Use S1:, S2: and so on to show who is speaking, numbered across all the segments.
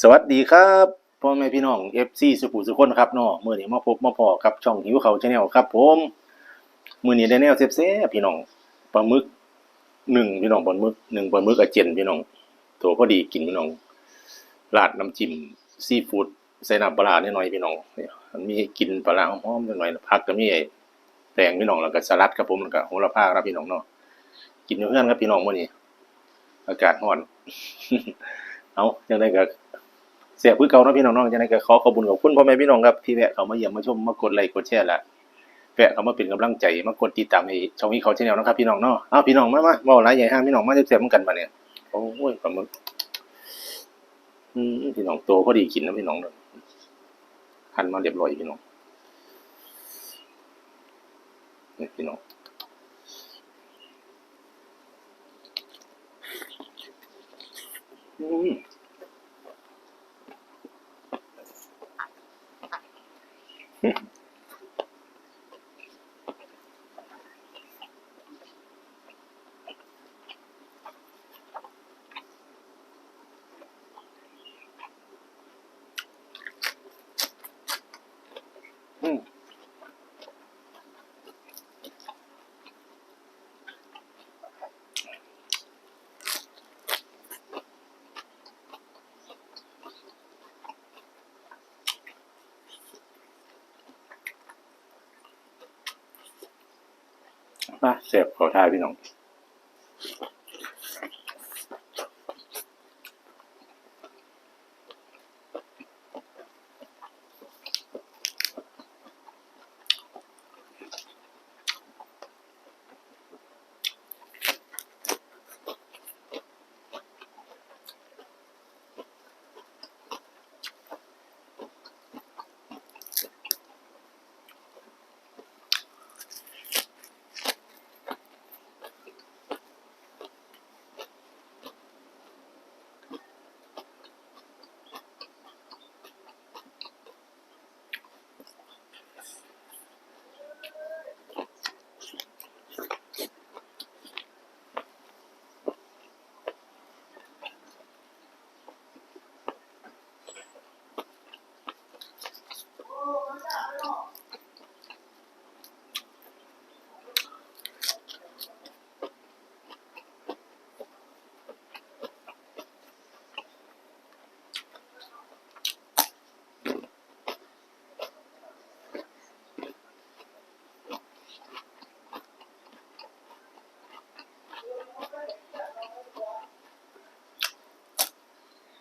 S1: สวัสดีครับพ่อแม่พี่น้อง FC สุขุสุขคนครับเนาะมื้อนี้มาพบมาพอกับช่องหิวเขาว Channel ครับผมมื้อนี้ได้แนวแซ่บๆพี่น้องปลาหมึกหนึ่งพี่น้องปลาหมึกหนึ่งปลาหมึกกับเจนพี่น้องตัวพอดีกินพี่น้องราดน้ำจิ้มซีฟู้ดใส่น้ำปลาร้านิดหน่อยพี่น้องเนี่ยมันมีกินปลาร้าหอมๆหน่อยผักก็มีไอ้แตงพี่น้องแล้วก็สลัดครับผมแล้วก็โหระพาครับพี่น้องเนาะกินเพื่อนครับพี่น้องมื้อนี้อากาศร้อนเอาจังไดก็ สียพื้นเก่าเนาะพี่น้องๆจังไดก็ขอขอบคุณขอบคุณพ่อแม่พี่น้องครับที่แวะเข้ามาเยี่ยมมาชมมากดไลค์กดแชร์ละแวะเข้ามาเป็นกำลังใจมากดติดตามให้ช่องนี้เขาชแนลนะครับพี่น้องเนาะเอาพี่น้องมามาเว้าหลายใหญ่ห้างพี่น้องมาเสียบๆเหมือนกันมาเนี่ยโอ้ยปลาหมึกอืมพี่น้องโตพอดีกินนะพี่น้องเนาะหั่นมาเรียบร้อยพี่น้องนี่พี่น้องอืม อืม มาเสียบขอทายพี่น้อง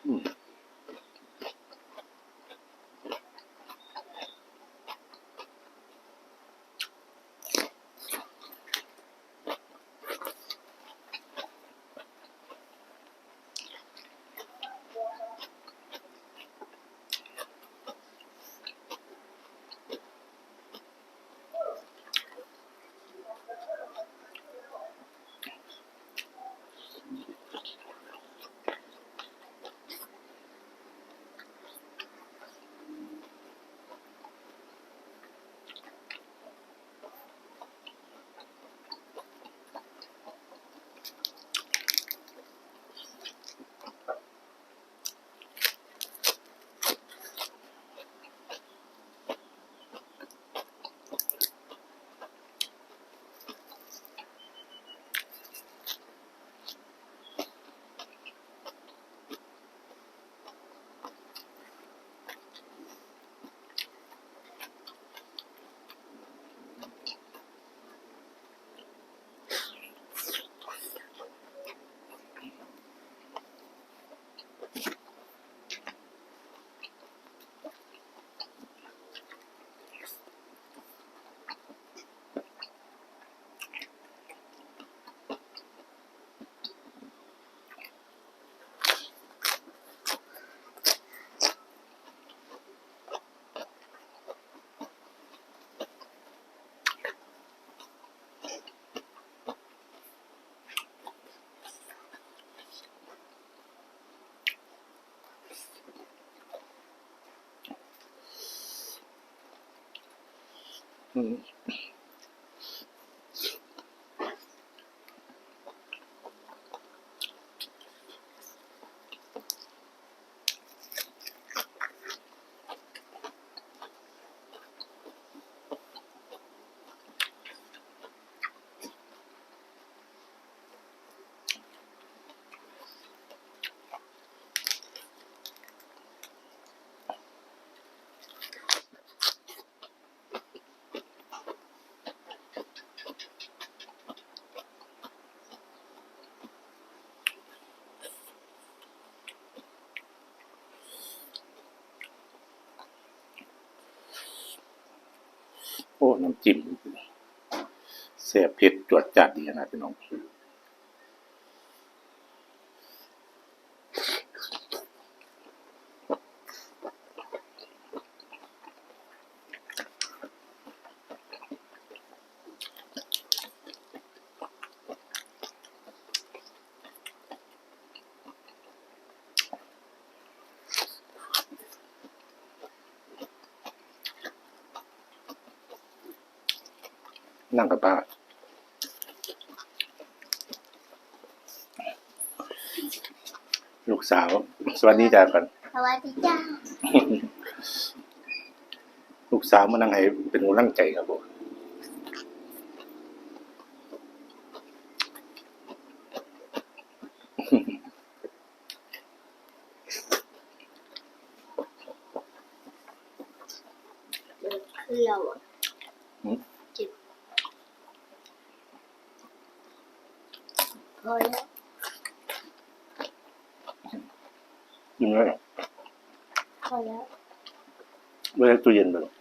S1: อื ม อ้ น้ำจิ้มแซ่บเผ็ดจวดจัดดีนะพี่น้อง นั่งกับป้าลูกสาว สวัสดีจ้าก่อน
S2: สวัสดีจ้า
S1: ลูกสาวมานั่งให้เป็นกำลังใจครับผม
S2: เดินเครียวอะจิบพอแล้ว
S1: กินไว้
S2: พอแล้ว
S1: ไว้ใน ตู้เย็นไปหรอก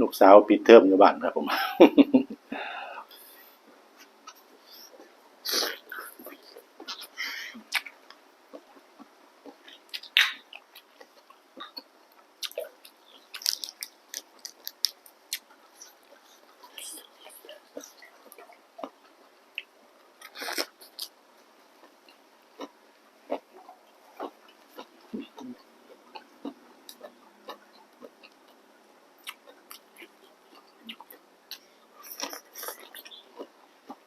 S1: ลูกสาวปิดเทอมอยู่บ้านครับผม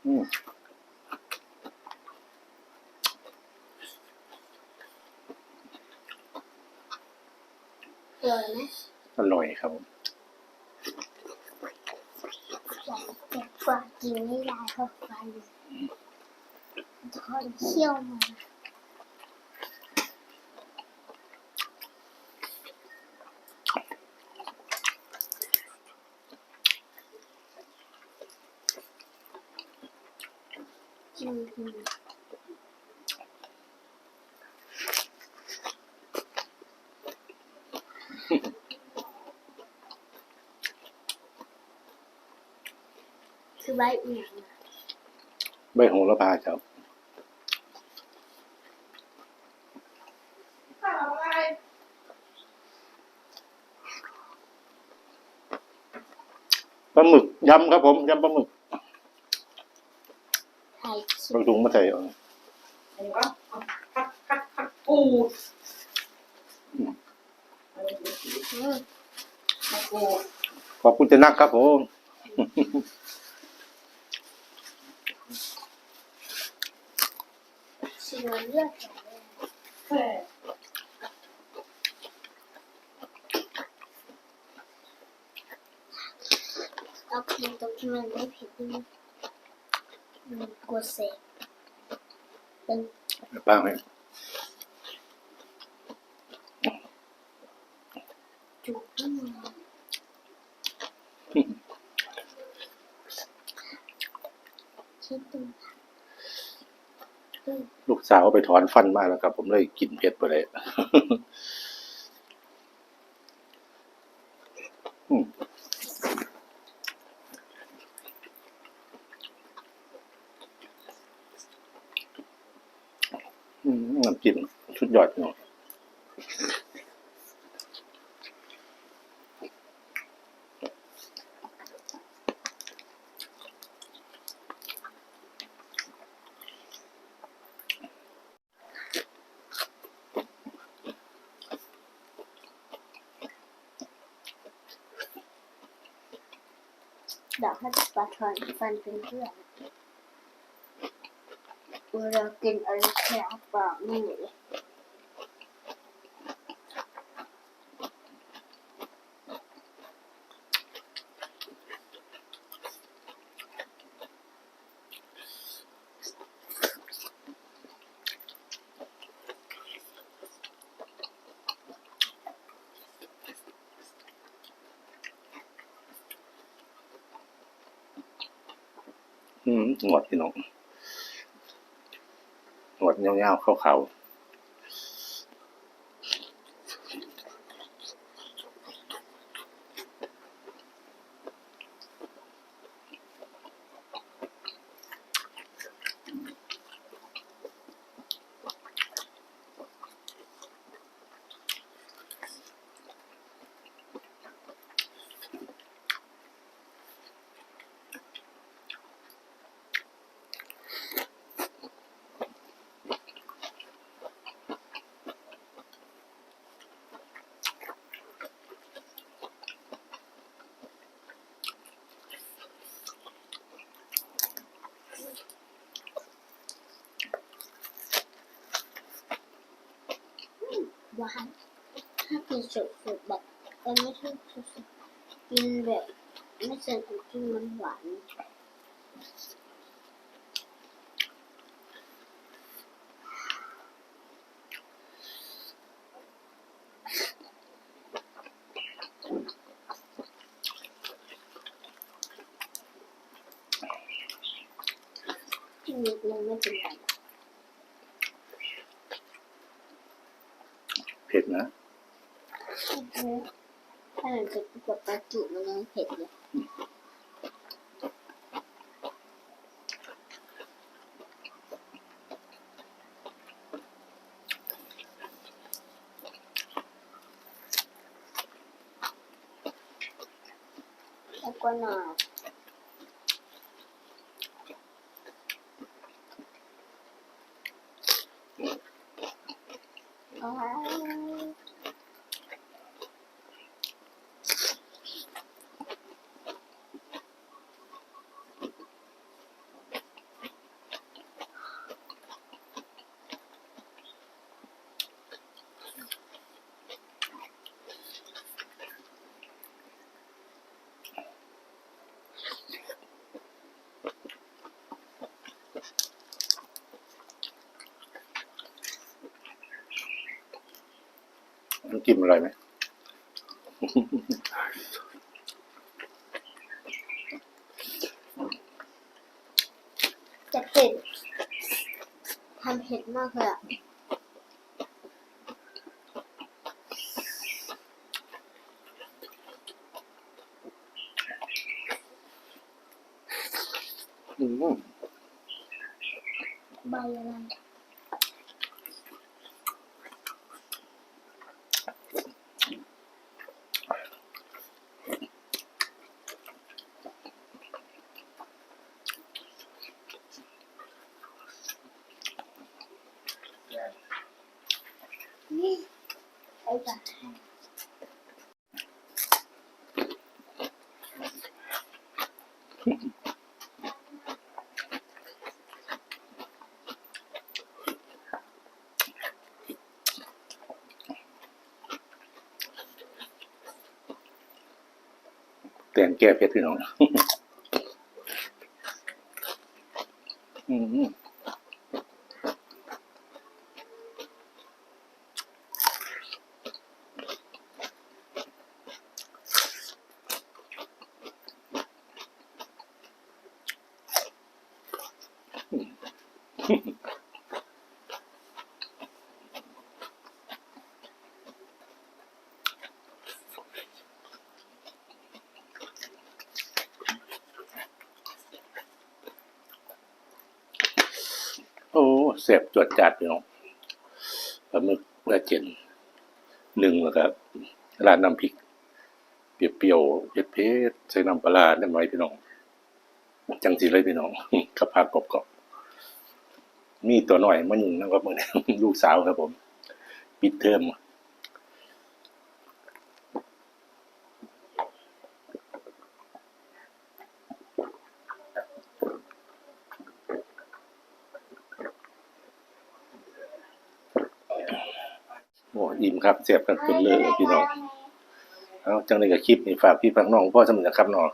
S1: อืม
S2: เกินไหม
S1: อร่อยครับผม
S2: อยากเก็บกว่ากินไม่ได้เพราะฟันคนเขี้ยวมาอืม คือใบเอียงอะ
S1: ใบโหระพาครับ ปลาหมึกยำครับผมยำปลาหมึก
S2: ไข่คิ
S1: บางถุงมาใส่เอา
S3: เห็นปะผักผักผักกูด
S2: อืม
S3: ผักกูด
S1: ขอบคุณเจนักครับผม
S2: ชิมเลือดแข็งเลย
S3: แค่
S2: เอาเพียงตรงที่มันไม่ผิดนี่มันกลัวเสกเป็น
S1: ป้าไหม
S2: จุกที่มือ คิดดูเออ
S1: ลูกสาวไปถอนฟันมาแล้วครับ ผมเลยกินเผ็ดไปเลย อืมอืมน้ำจิ้มชุดยอดเนาะ
S2: เดี๋ยวให้ปลาท อนฟันเป็นเพื่อนเวลากินอะไรแข็งปากไม่หนี
S1: อ หนวดพี่น้องหนวดยาวๆขาว
S2: ว่าถ้ากินสุดๆแบบเออไม่ใช่สุดๆกินแบบไม่ใส่กุกินมันหวานกินนิดนึงไม่เป็นไร
S1: ๆเผ็ดนะ
S2: ถ้าหลังจากกินกับปลาจุมันยังเผ็ดเลยแล้วก็หนาอ๋อ
S1: น้ำจิ้ม อร่อยไหม
S2: จะเผ็ดทำเผ็ดมากเลยอะ
S1: อืม
S2: ใบอะไร นี่ไอ้จ้ะ
S1: แกงแก้เผ็ดพี่น้อง อืม โอ้แสบจวดจัดพี่น้องปลาหมึกปลาเจนหนึ่งแล้วก็ราดน้ำพริก เปรี้ยวๆเผ็ดๆใส่น้ำปลาร้าได้ไหมพี่น้อง จังสีเลยพี่น้องกับผักกรอบๆมีตัวหน่อยมันยุ่งนะครับมือนี้ลูกสาวครับผม ปิดเทอม โอ้อิ่มครับเสียบกันเป็นเลยพี่น้องเอาจังเลยกับคลิปนี่ฝากพี่ฝากน้องพ่อสมุนนะครับน้อง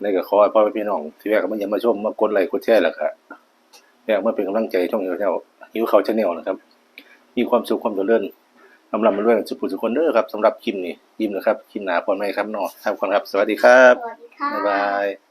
S1: ในก็ขอให้พ่อแม่พี่น้องที่แรกก็มันยังมาชมมากดไลค์กดแชร์แหละครับอยากมาเป็นกำลังใจช่องหิวเจ้าหิวเขาชาแนลนะครับ มีความสุขความเจริญลำลำมาด้วยกันสุขสุขคนเด้อครับสำหรับคลิปนี้ยิ้มนะครับคลิปหนาพรไหมครับน้องครับคนครับ สวัสดีครับ
S2: สวัสดีค่ะ
S1: บ๊ายบาย